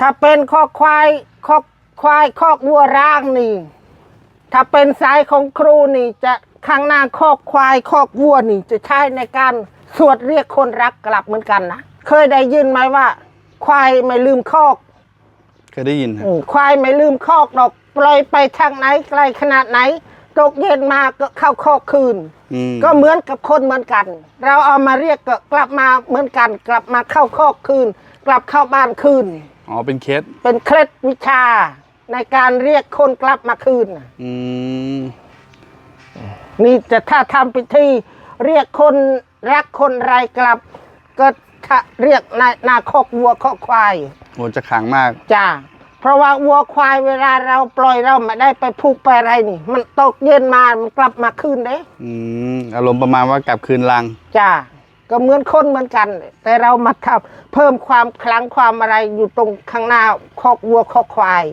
ถ้าเป็นคอกควายคอกควายคอกวัวร้างนี่ ถ้าเป็นสายของครูนี่จะข้างหน้าคอกควายคอกวัวนี่จะใช้ในการสวดเรียกคนรักกลับเหมือนกันนะเคยได้ยินไหมว่า ควายไม่ลืมคอกเคยได้ยินครับอืมควายไม่ลืมคอกดอกปล่อยไปทางไหนไกลขนาดไหนตกเย็นมาก็เข้าคอกคืนอืมก็เหมือนกับคนเหมือนกัน เราเอามาเรียกก็กลับมาเหมือนกัน กลับมาเข้าคอกคืน กลับเข้าบ้านคืน อ๋อเป็นเคสเป็นเคล็ดวิชาในการเรียกคนกลับมาคืนน่ะอืมนี่จะถ้าทำพิธีเรียกคนรักคนไรกลับ ก็ถ้าเรียกนานาคอกวัวคอกควายโหจะขลังมาก จ้าเพราะว่าวัวควายเวลาเราปล่อยเราไม่ได้ไปผูกไปอะไรนี่ มันตกเย็นมามันกลับมาคืนเด้อืมอารมณ์ประมาณว่ากลับคืนรังจ้า ก็เหมือนคนเหมือนกัน แต่เรามาทำเพิ่มความคลังความอะไรอยู่ตรงข้างหน้าคอกวัวคอกควาย